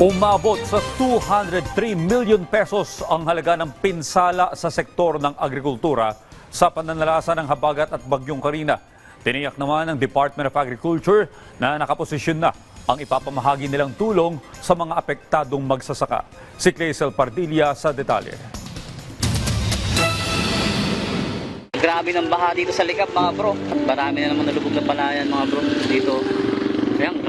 Umabot sa 203 million pesos ang halaga ng pinsala sa sektor ng agrikultura sa pananalasa ng habagat at bagyong Karina. Tiniyak naman ng Department of Agriculture na nakaposisyon na ang ipapamahagi nilang tulong sa mga apektadong magsasaka. Si Clazel Pardilla sa detalye. Grabe ng baha dito sa likap mga bro. Marami na naman nalubog na palayan mga bro dito. Ayan,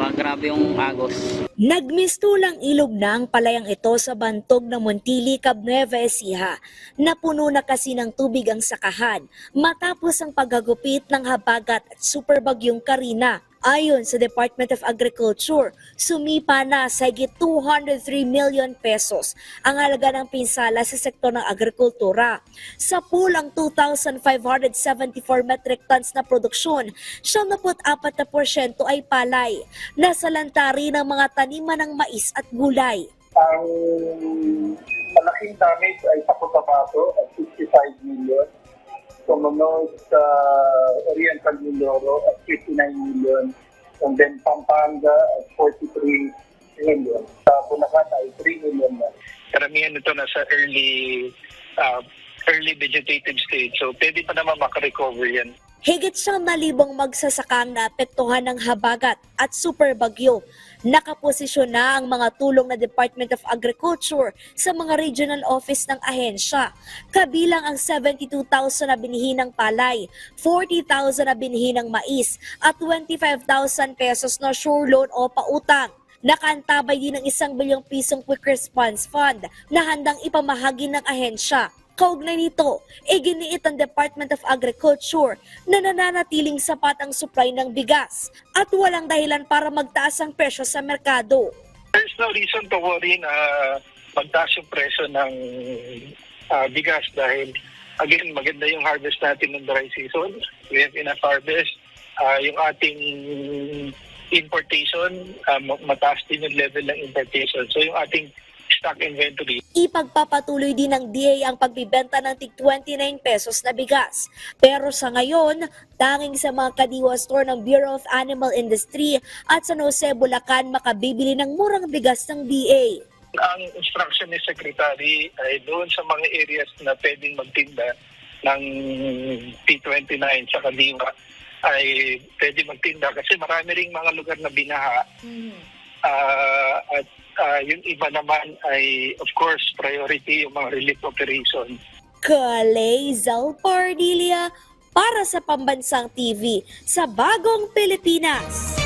grabe yung agos. Nagmistulang ilog na ang palayang ito sa bantog ng Montili, Cab Nueva Ecija. Napuno na kasi ng tubig ang sakahan matapos ang paghagupit ng habagat at superbagyong Karina. Ayon sa Department of Agriculture, sumipa na sa higit 203 million pesos ang halaga ng pinsala sa sektor ng agrikultura. Sa pulang 2,574 metric tons na produksyon, 74% ay palay. Nasa lantari ng mga taniman ng mais at gulay. ang malaking damage ay sa Cotabato at 65 million. Sumunod sa Oriental Mindoro at 59 million. And then Pampanga at 43 million. Sa Bulacan ay 3 million na. karamihan nito nasa early uh, early vegetative stage. So, pwede pa naman makarecover yan. Higit siyang nalibong magsasakang naapektuhan ng habagat at superbagyo. Nakaposisyon na ang mga tulong na Department of Agriculture sa mga regional office ng ahensya. Kabilang ang 72,000 na binihi ng palay, 40,000 na binihi ng mais at 25,000 pesos na sure loan o pautang. Nakaantabay din ng isang bilyong pisong quick response fund na handang ipamahagi ng ahensya. Kaugnay nito, iginiit ang Department of Agriculture na nananatiling sapat ang supply ng bigas at walang dahilan para magtaas ang presyo sa merkado. There's no reason to worry na magtaas yung presyo ng uh, bigas dahil again, maganda yung harvest natin ng dry season. We have enough harvest. Uh, yung ating importation, uh, ma- mataas din yung level ng importation. So yung ating stock inventory Ipagpapatuloy din ng DA ang pagbibenta ng tig 29 pesos na bigas. Pero sa ngayon, tanging sa mga kadiwa store ng Bureau of Animal Industry at San Jose, Bulacan makabibili ng murang bigas ng DA. ang instruction ni Secretary ay doon sa mga areas na pwedeng magtinda ng P29 sa Kaliwa ay pwede magtinda kasi marami ring mga lugar na binaha Ah, at ah, yung iba naman ay of course priority yung mga relief operation Kalay Zalpardilia para sa Pambansang TV sa Bagong Pilipinas.